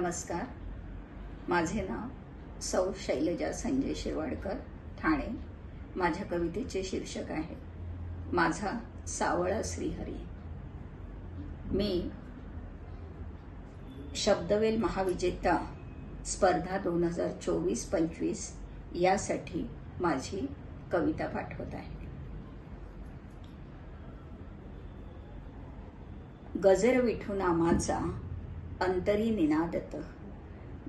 नमस्कार. माझे नाव सौ शैलजा संजय शिरवाडकर ठाणे. माझ्या कवितेचे शीर्षक आहे माझा सावळा श्रीहरी. मी शब्दवेल महाविजेता स्पर्धा दोन हजार चोवीस पंचवीस यासाठी माझी कविता पाठवत आहे. गजर विठू नामाचा अंतरी निनादत.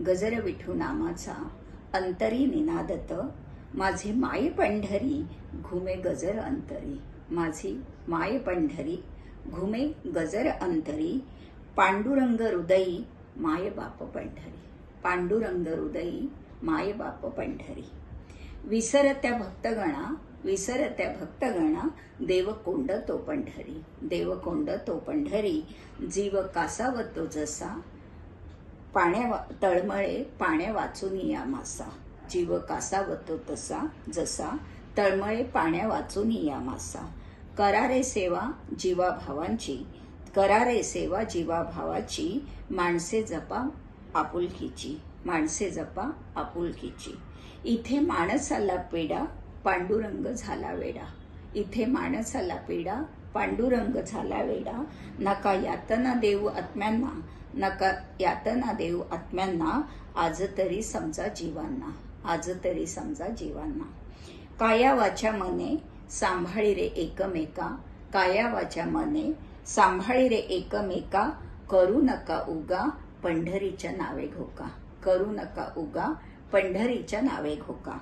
गजर विठू नामाचा अंतरी निनादत. माझे माय पंढरी घुमे गजर अंतरी. माझी माय पंढरी घुमे गजर अंतरी. पांडुरंग हृदयी माय बाप पंढरी. पांडुरंग हृदयी माय बाप पंढरी. विसरत्या भक्तगणा विसरत्या भक्तगणा देवकोंड तो पंढरी देवकोंड तो पंढरी जीव कासावतो जसा. पाण्या तळमळे पाण्या वाचून या मासा. जीव कासावतो तसा जसा. तळमळे पाण्या वाचून या मासा. करारे सेवा जीवा भावांची करारे सेवा जीवा भावाची माणसे जपा आपुलकीची. माणसे जपा आपुलकीची. इथे माणसाला पेडा पांडुरंग झाला वेडा. इथे माणसाला पिडा पांडुरंग झाला वेडा. नका यातना देऊ आत्म्यांना नका यातना देऊ आत्म्यांना. आज तरी समजा जीवांना आज तरी समजा जीवांना. काया वाच्या मने सांभाळी रे एकमेका काया वाच्या मने सांभाळी रे एकमेका. करू नका उगा पंढरीच्या नावे घोका करू नका उगा पंढरीच्या नावे घोका.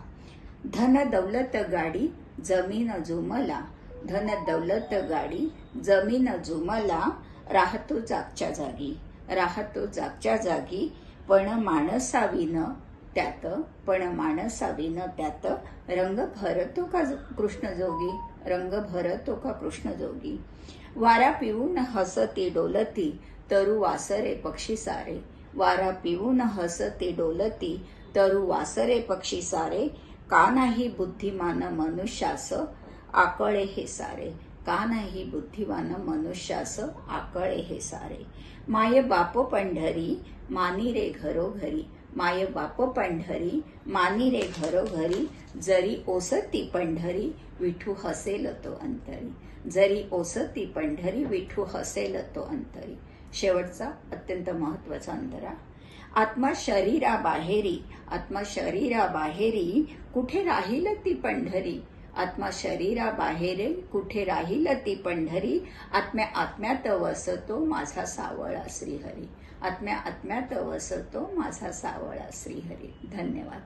धन दौलत गाडी जमीन जुमला. धन दौलत गाडी जमीन जुमला. राहतो जागच्या जागी. राहतो जागच्या जागी पण माणसाविन त्यात पण माणसाविन त्यात रंग भरतो का कृष्ण जोगी रंग भरतो का कृष्ण जोगी वारा पिऊन हसती डोलती तरु वासरे पक्षी सारे. वारा पिऊन हसती डोलती तरु वासरे पक्षी सारे. का नाही बुद्धिमान मनुष्यास आकळे हे सारे? का नाही बुद्धिमान मनुष्यास आकळे हे सारे? माय बाप पंढरी मानी रे घरोघरी माय बाप पंढरी मानी रे घरोघरी जरी ओसती पंढरी विठू हसेल तो अंतरी जरी ओसती पंढरी विठू हसेल तो अंतरी. शेवटचा अत्यंत महत्त्वाचा अंतरा. आत्मा शरीरा बाहेरी आत्मा शरीरा बाहेरी कुठे राहील ती पंढरी? आत्मा शरीराबाहेर कुठे राहील ती पंढरी? आत्म्या आत्म्यात वसतो माझा सावळा श्रीहरी. आत्म्या आत्म्यात वसतो माझा सावळा श्रीहरी. धन्यवाद.